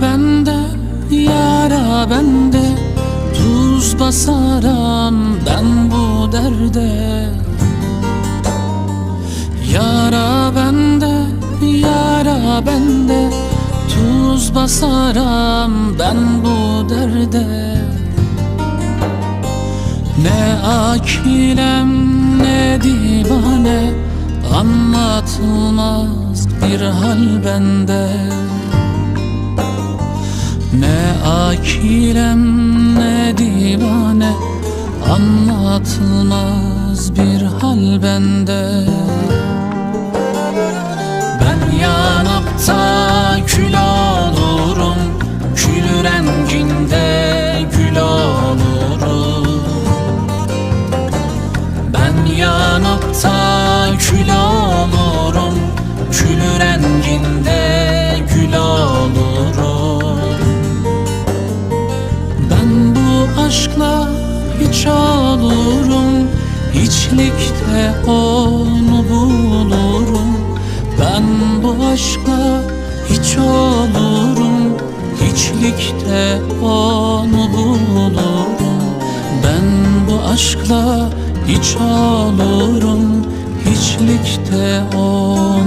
Yara bende, yara bende Tuz basaram ben bu derde. Yara bende, yara bende Tuz basaram ben bu derde. Ne akilem ne divane Anlatılmaz bir hal bende akilem ne divane Anlatılmaz bir hal bende. Ben yanıpta kül olurum Kül renginde gül olurum. Ben yanıp da kül olurum Kül renginde aşkla hiç olurum Hiçlikte onu bulurum. Ben bu aşkla hiç olurum Hiçlikte onu bulurum. Ben bu aşkla hiç olurum Hiçlikte onu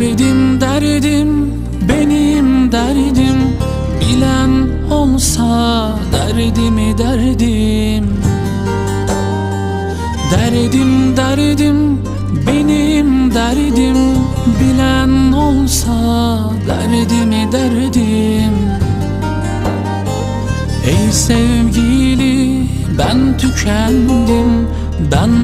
Derdim derdim benim derdim. Bilen olsa derdimi derdim. Derdim derdim benim derdim. Bilen olsa derdimi derdim. Ey sevgili ben tükendim. Ben